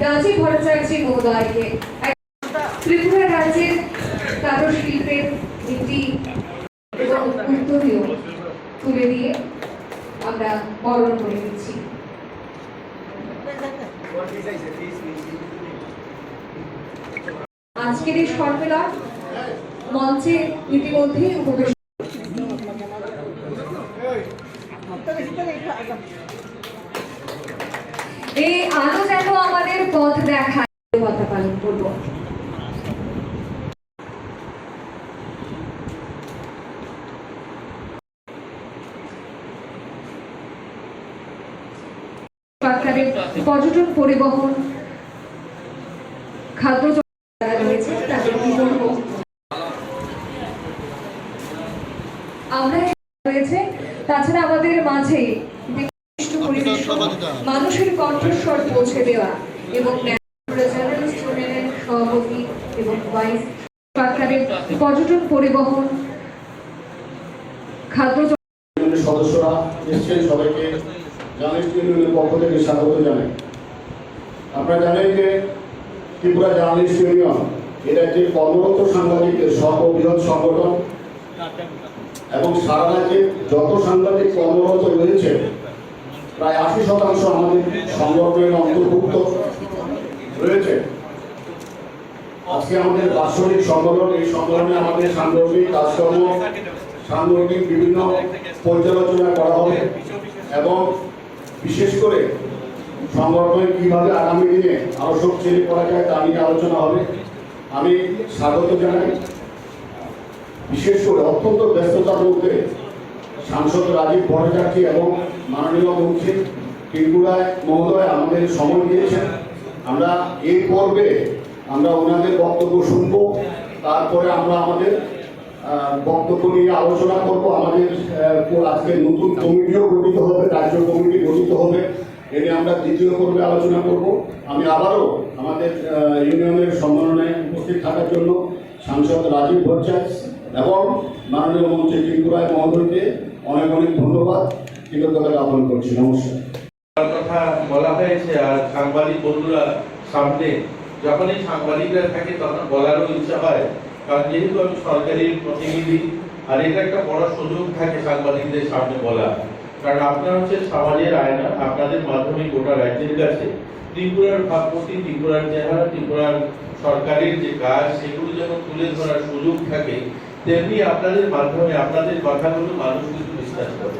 রাজীব ভট্টাচার্য মহোদয়কে ত্রিপুরা রাজ্যের কারুশিল্পের একটি এবং উত্তরীয় তুলে দিয়ে আমরা বরণ করে দিচ্ছি আজকের এই সম্মেলন মঞ্চে ইতিমধ্যে উপবেশ এই, আলো যেন আমাদের পথ দেখায় কথা পালন করব পর্যটন পরিবহন, খাদ্য রয়েছে, তাদের কি আমরা রয়েছে, তাছাড়া আমাদের মাঝে মানুষের কণ্ঠস্বর পৌঁছে দেওয়া এবং জার্নালিস্ট সভাপতি এবং ভাইস সরকারের পর্যটন পরিবহন, খাদ্য সদস্যরা এসছেন সবাইকে জার্নালিস্ট ইউনিয়নের পক্ষ থেকে স্বাগত জানাই। আপনারা জানেন যে ত্রিপুরা জার্নালিস্ট ইউনিয়ন, এটা যে কর্মরত সাংবাদিকদের সর্ববৃহৎ সংগঠন, এবং সারা রাজ্যে যত সাংবাদিক কর্মরত রয়েছে, প্রায় আশি শতাংশ আমাদের সংগঠনের অন্তর্ভুক্ত রয়েছে। আজকে আমাদের বাৎসরিক সম্মেলন, এই সম্মেলনে আমাদের সাংগঠনিক কাজকর্ম, সাংগঠনিক বিভিন্ন পর্যালোচনা করা হবে এবং বিশেষ করে সংগঠনে কীভাবে আগামী দিনে আরও শক্তিশালী করা যায় তা নিয়ে আলোচনা হবে। আমি স্বাগত জানাই। বিশেষ করে অত্যন্ত ব্যস্ততার মধ্যে সাংসদ রাজীব ভট্টাচার্য এবং মাননীয় মন্ত্রী ত্রিপুরায় মহোদয় আমাদের সময় দিয়েছেন। আমরা এই পর্বে আমরা ওনাদের বক্তব্য শুনব, তারপরে আমরা আমাদের বক্তব্য নিয়ে আলোচনা করব। আমাদের আজকে নতুন কমিটিও গঠিত হবে, রাজ্য কমিটি গঠিত হবে। এ নিয়ে আমরা দ্বিতীয় পর্বে আলোচনা করব। আমি আবারও আমাদের ইউনিয়নের সম্মেলনে উপস্থিত থাকার জন্য সাংসদ রাজীব ভট্টাচার্য এবং মাননীয় মন্ত্রী ত্রিপুরায় মহোদয়কে অনেক অনেক ধন্যবাদ। কৃতজ্ঞতা জ্ঞাপন করছি। নমস্কার। কথা বলা হয়েছে আর সাংবাদিক বন্ধুরা সামনে যখনই সাংবাদিকরা থাকে, তখন বলারও ইচ্ছা হয়। কারণ যেহেতু আমি সরকারি প্রতিনিধি, আর এটা একটা বড় সুযোগ থাকে সাংবাদিকদের সামনে বলা কারণ আপনারা হচ্ছে সমাজের আয়না, আপনাদের মাধ্যমে গোটা রাজ্যের কাছে ত্রিপুরার ভাবমূর্তি, ত্রিপুরার চেহারা, ত্রিপুরার সরকারের যে কাজ, সেগুলো যেমন তুলে ধরার সুযোগ থাকে, তেমনি আপনাদের মাধ্যমে, আপনাদের কথাগুলো মানুষ কিন্তু বিশ্বাস করে।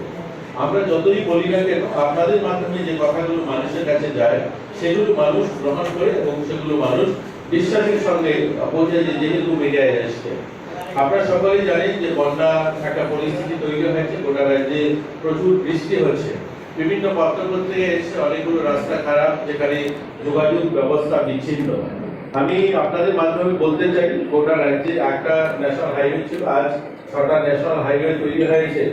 আমরা যতই বলি না কেন, আপনাদের মাধ্যমে যে কথাগুলো মানুষের কাছে যায় সেগুলো মানুষ গ্রহণ করে এবং সেগুলো মানুষ বিশ্বাসের সঙ্গে বোঝে যে যেহেতু মিডিয়ায় এসছে। আপনারা সকলেই জানেন যে বন্যা একটা পরিস্থিতি তৈরি হয়েছে, গোটা রাজ্যে প্রচুর বৃষ্টি হচ্ছে। বিভিন্ন পত্রপত্রিকায় এসে অনেকগুলো রাস্তা খারাপ, যেখানে যোগাযোগ ব্যবস্থা বিচ্ছিন্ন। আমি আপনাদের মাধ্যমে বলতে চাই, গোটা রাজ্যে একটা ন্যাশনাল হাইওয়ে ছিল, আজ ছটা ন্যাশনাল হাইওয়ে তৈরি হয়েছে।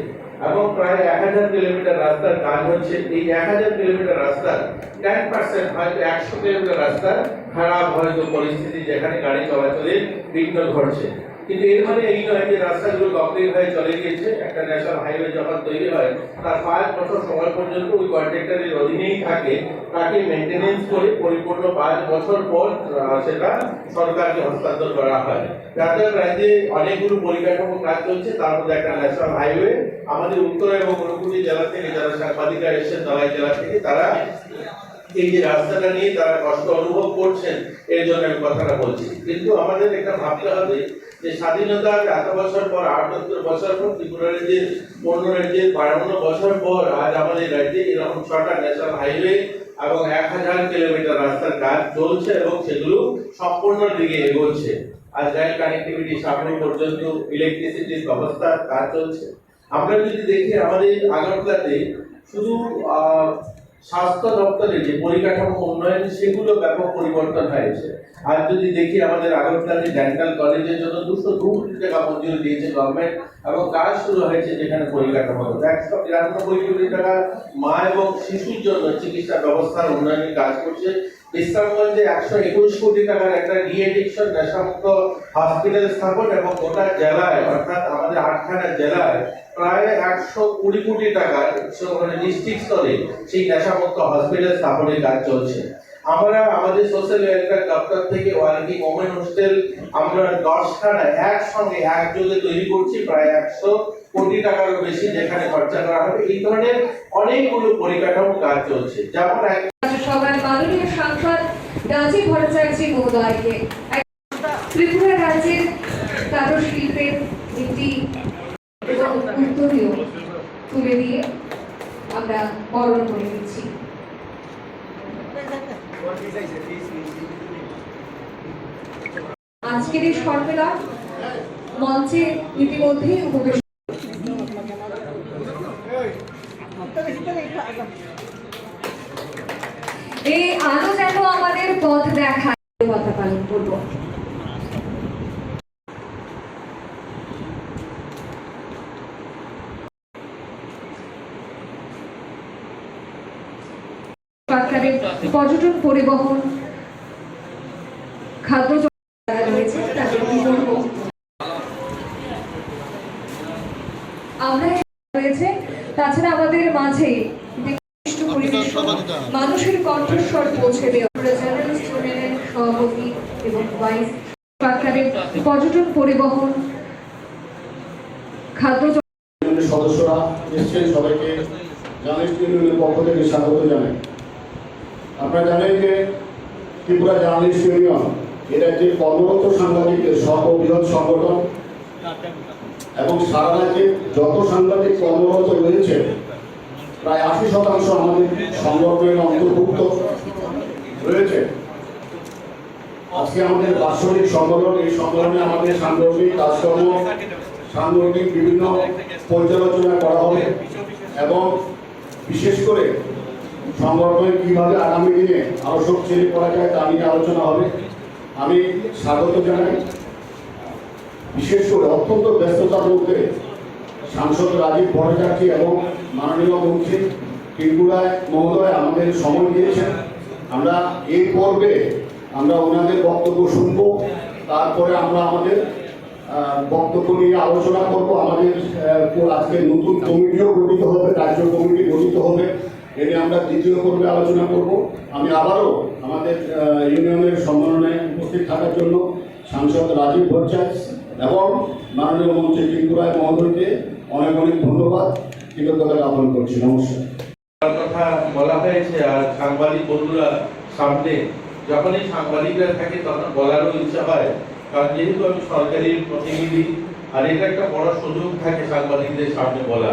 এবং প্রায় এক হাজার কিলোমিটার রাস্তার কাজ হচ্ছে। এই এক হাজার কিলোমিটার রাস্তার টেন পার্সেন্ট হয়তো একশো কিলোমিটার রাস্তা খারাপ হয়তো পরিস্থিতি যেখানে গাড়ি চলাচলে বিঘ্ন ঘটছে। কিন্তু এর মানে এই নয় যে রাস্তাগুলো কমপ্লিট হয়ে চলে গিয়েছে। একটা ন্যাশনাল হাইওয়ে যখন তৈরি হয়, তার পাঁচ বছর সময় পর্যন্ত ওই কন্ট্রাক্টরের অধীনেই থাকে। তাকে মেনটেনেন্স করে পরিপূর্ণ পাঁচ বছর পর সেটা সরকারকে হস্তান্তর করা হয়। যাদের রাজ্যে অনেকগুলো পরিকাঠামো কাজ চলছে, তার মধ্যে একটা ন্যাশনাল হাইওয়ে আমাদের উত্তর এবং ঊনকোটি জেলা থেকে যারা সাংবাদিকরা এসেছেন, দলাই জেলা থেকে, তারা এই যে রাস্তাটা নিয়ে তারা কষ্ট অনুভব করছেন এর জন্য আমি কথাটা বলছি। কিন্তু আমাদের একটা ভাবতে হবে যে স্বাধীনতার এত বছর পর, আটাত্তর বছর পর ত্রিপুরা রাজ্যের পনেরো রাজ্যের বারোন্ন বছর পর আজ আমাদের রাজ্যে এরকম ছটা ন্যাশনাল হাইওয়ে এবং এক হাজার কিলোমিটার রাস্তার কাজ চলছে এবং সেগুলো সম্পূর্ণ দিকে এগোচ্ছে। আজ রেল কানেক্টিভিটি সামনে পর্যন্ত ইলেকট্রিসিটির ব্যবস্থা কাজ চলছে। আমরা যদি দেখি আমাদের আগরতলাতে শুধু স্বাস্থ্য দপ্তরের যে পরিকাঠামো উন্নয়ন, সেগুলো ব্যাপক পরিবর্তন হয়েছে। আর যদি দেখি আমাদের আগরতলাতে ডেন্টাল কলেজের জন্য দুশো দু কোটি টাকা মঞ্জুরি দিয়েছে গভর্নমেন্ট এবং কাজ শুরু হয়েছে যেখানে পরিকাঠামো একশো তিরানব্বই কোটি টাকা মা এবং শিশুর জন্য চিকিৎসা ব্যবস্থার উন্নয়নের কাজ করছে। বিশ্রামগঞ্জে একশো একুশ কোটি টাকার একটা রিএডিকশন নেশামুক্ত হসপিটাল স্থাপন এবং গোটা জেলায়, অর্থাৎ আমাদের আটখানা জেলায় প্রায় একশো কুড়ি কোটি টাকার ডিস্ট্রিক্ট স্তরে সেই নেশামুক্ত হসপিটাল স্থাপনের কাজ চলছে। আমরা আমাদের সোশ্যাল ওয়েলফেয়ার দপ্তর থেকে ওয়ার্কিং ওমেন হোস্টেল আমরা দশখানা একসঙ্গে একযোগে তৈরি করছি, প্রায় একশো কোটি টাকারও বেশি যেখানে খরচা করা হবে। এই ধরনের অনেকগুলো পরিকাঠামো কাজ চলছে। যেমন সবার মাননীয় সাংসদ রাজীব ভট্টাচার্য মহোদয়কে, ত্রিপুরা রাজ্যের কারু শিল্পের একটি উত্তরীয় তুলে দিয়ে আমরা বরণ করে দিচ্ছি আজকের এই সম্মেলন মঞ্চে ইতিমধ্যেই উপবেশ এই আলো যেন আমাদের পথ দেখায় কথা পালন করব সরকারের পর্যটন পরিবহন, খাদ্য তাছাড়া আমাদের মাঝে মানুষের কণ্ঠস্বর পৌঁছে দেওয়া পর্যটন পরিবহন, খাদ্য সদস্যরা সবাইকে। পক্ষ থেকে স্বাগত জানাই। আপনারা জানেন যে ত্রিপুরা জার্নালিস্ট ইউনিয়ন, এটা যে কর্মরত সাংবাদিকদের সর্ববৃহৎ সংগঠন, এবং সারা রাজ্যে যত সাংবাদিক কর্মরত রয়েছে, প্রায় আশি শতাংশ আমাদের সংগঠনের অন্তর্ভুক্ত রয়েছে। আজকে আমাদের বাৎসরিক সম্মেলন, এই সম্মেলনে আমাদের সাংগঠনিক কাজকর্ম, সাংগঠনিক বিভিন্ন পর্যালোচনা করা হবে, এবং বিশেষ করে সংগঠনে কীভাবে আগামী দিনে আরও শক্তিশালী করা যায় তা নিয়ে আলোচনা হবে। আমি স্বাগত জানাই। বিশেষ করে অত্যন্ত ব্যস্ততার মধ্যে সাংসদ রাজীব ভট্টাচার্য এবং মাননীয় মন্ত্রী ত্রিপুরায় মহোদয় আমাদের সময় দিয়েছেন। আমরা এই পর্বে আমরা ওনাদের বক্তব্য শুনব, তারপরে আমরা আমাদের বক্তব্য নিয়ে আলোচনা করব। আমাদের আজকে নতুন কমিটিও গঠিত হবে, রাজ্য কমিটি গঠিত হবে। এ নিয়ে আমরা দ্বিতীয় পর্বে আলোচনা করব। আমি আবারও আমাদের ইউনিয়নের সম্মেলনে উপস্থিত থাকার জন্য সাংসদ রাজীব ভট্টাচার্য এবং মাননীয় মন্ত্রী ত্রিপুরায় মহোদয়কে অনেক অনেক ধন্যবাদ। কৃতজ্ঞতা জ্ঞাপন করছি। নমস্কার। কথা বলা হয়েছে, আর সাংবাদিক বন্ধুরা সামনে, যখনই সাংবাদিকরা থাকে তখন বলারও ইচ্ছা হয়, কারণ যেহেতু আমি সরকারি প্রতিনিধি, আর এটা একটা বড় সুযোগ থাকে সাংবাদিকদের সামনে বলা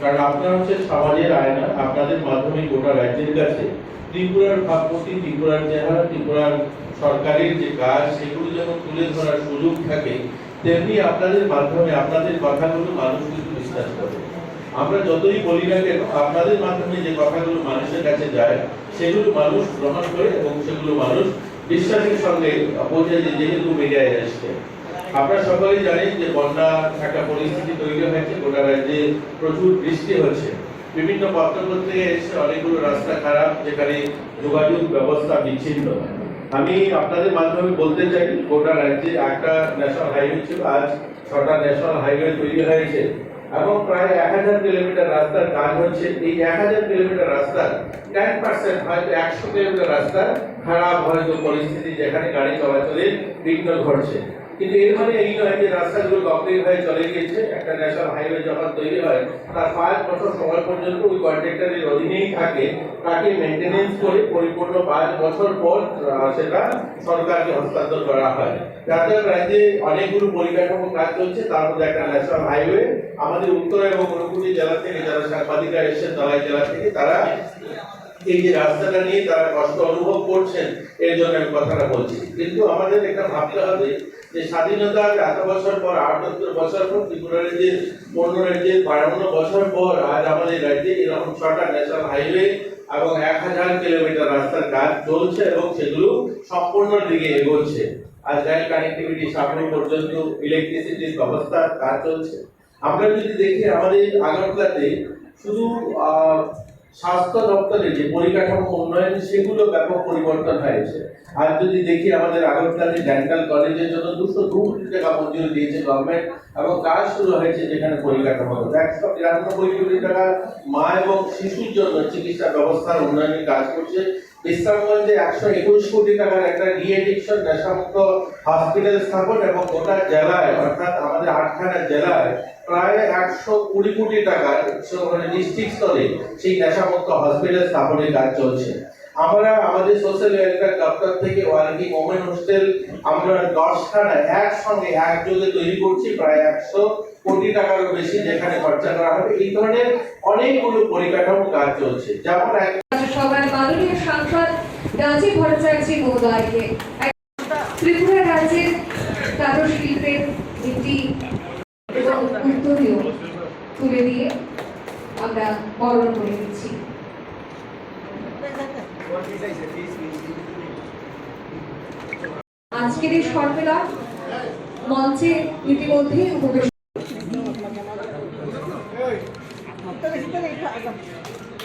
কারণ আপনারা হচ্ছে সমাজের আয়না, আপনাদের মাধ্যমে গোটা রাজ্যের কাছে ত্রিপুরার ভাবমূর্তি, ত্রিপুরার চেহারা, ত্রিপুরার সরকারের যে কাজ, সেগুলো যেমন তুলে ধরার সুযোগ থাকে, তেমনি আপনাদের মাধ্যমে, আপনাদের কথাগুলো মানুষ কিন্তু বিশ্বাস করে। আমরা যতই বলি না কেন, আপনাদের মাধ্যমে যে কথাগুলো মানুষের কাছে যায়, সেগুলো মানুষ গ্রহণ করে এবং সেগুলো মানুষ বিশ্বাসের সঙ্গে বোঝে যে যেহেতু মিডিয়ায় আসছে আপনারা সকলেই জানেন যে বন্যা একটা পরিস্থিতি তৈরি হয়েছে, গোটা রাজ্যে প্রচুর বৃষ্টি হচ্ছে। বিভিন্ন পত্রপত্রিকায় এসে অনেকগুলো রাস্তা খারাপ, যেখানে যোগাযোগ ব্যবস্থা বিচ্ছিন্ন। আমি আপনাদের মাধ্যমে বলতে চাই, গোটা রাজ্যে একটা ন্যাশনাল হাইওয়ে ছিল, আজ ছটা ন্যাশনাল হাইওয়ে তৈরি হয়েছে। এবং প্রায় এক হাজার কিলোমিটার রাস্তার কাজ হচ্ছে। এই এক হাজার কিলোমিটার রাস্তার টেন পার্সেন্ট হয়তো একশো কিলোমিটার রাস্তা খারাপ হয়তো পরিস্থিতি যেখানে গাড়ি চলাচলের বিঘ্ন ঘটছে। কিন্তু এর মানে এই নয় যে রাস্তাগুলো কমপ্লিট হয়ে চলে গিয়েছে, একটা ন্যাশনাল হাইওয়ে যখন তৈরি হয়, তার পাঁচ বছর সময় পর্যন্ত ওই কন্ট্রাক্টরের অধীনেই থাকে, তাকে মেনটেনেন্স করে পরিপূর্ণ পাঁচ বছর পর সেটা সরকারকে হস্তান্তর করা হয়। যাতে রাজ্যে অনেকগুলো পরিকাঠামো কাজ চলছে তার মধ্যে একটা ন্যাশনাল হাইওয়ে আমাদের উত্তর এবং ঊনকোটি জেলা থেকে যারা সাংবাদিকরা এসেছেন তলাই জেলা থেকে, তারা এই যে রাস্তাটা নিয়ে তারা কষ্ট অনুভব করছেন, এর জন্য আমি কথাটা বলছি। কিন্তু আমাদের একটা ভাবতে হবে যে স্বাধীনতার এত বছর পর, আটাত্তর বছর পর ত্রিপুরা রাজ্যের অন্য রাজ্যের বারান্ন বছর পর আজ আমাদের রাজ্যে এরকম ছটা ন্যাশনাল হাইওয়ে এবং এক হাজার কিলোমিটার রাস্তার কাজ চলছে এবং সেগুলো সম্পূর্ণ দিকে এগোচ্ছে। আজ রেল কানেক্টিভিটি সামনে পর্যন্ত ইলেকট্রিসিটির ব্যবস্থার কাজ চলছে। আমরা যদি দেখি আমাদের আগরতলাতে, শুধু স্বাস্থ্য দপ্তরের যে পরিকাঠামো উন্নয়ন, সেগুলো ব্যাপক পরিবর্তন হয়েছে। আর যদি দেখি আমাদের আগরতলাতে ডেন্টাল কলেজের জন্য দুশো দু কোটি টাকা মঞ্জুরি দিয়েছে গভর্নমেন্ট এবং কাজ শুরু হয়েছে যেখানে পরিকাঠামো একশো তিরানব্বই কোটি টাকা মা এবং শিশুর জন্য চিকিৎসা ব্যবস্থার উন্নয়নের কাজ করছে। বিশ্রামগঞ্জে একশো একুশ কোটি টাকার একটা রিএডিকশন নেশামুক্ত হসপিটাল স্থাপন এবং গোটা জেলায়, অর্থাৎ আমাদের আটখানা জেলায় প্রায় একশো কুড়ি কোটি টাকার ডিস্ট্রিক্ট স্তরে সেই নেশামুক্ত হসপিটাল স্থাপনের কাজ চলছে। আমরা আমাদের সোশ্যাল ওয়েলফেয়ার দপ্তর থেকে ওয়ার্কিং ওমেন হোস্টেল আমরা দশখানা একসঙ্গে একযোগে তৈরি করছি, প্রায় একশো কোটি টাকারও বেশি যেখানে খরচা করা হবে। এই ধরনের অনেকগুলো পরিকাঠামো কাজ চলছে। যেমন সভার মাননীয় সাংসদ রাজীব ভট্টাচার্য মহোদয়কে। ত্রিপুরা রাজ্যের একটি এবং তুলে দিয়ে আমরা বরণ করে নিচ্ছি। আজকের এই সম্মেলন মঞ্চে ইতিমধ্যেই উপবেশ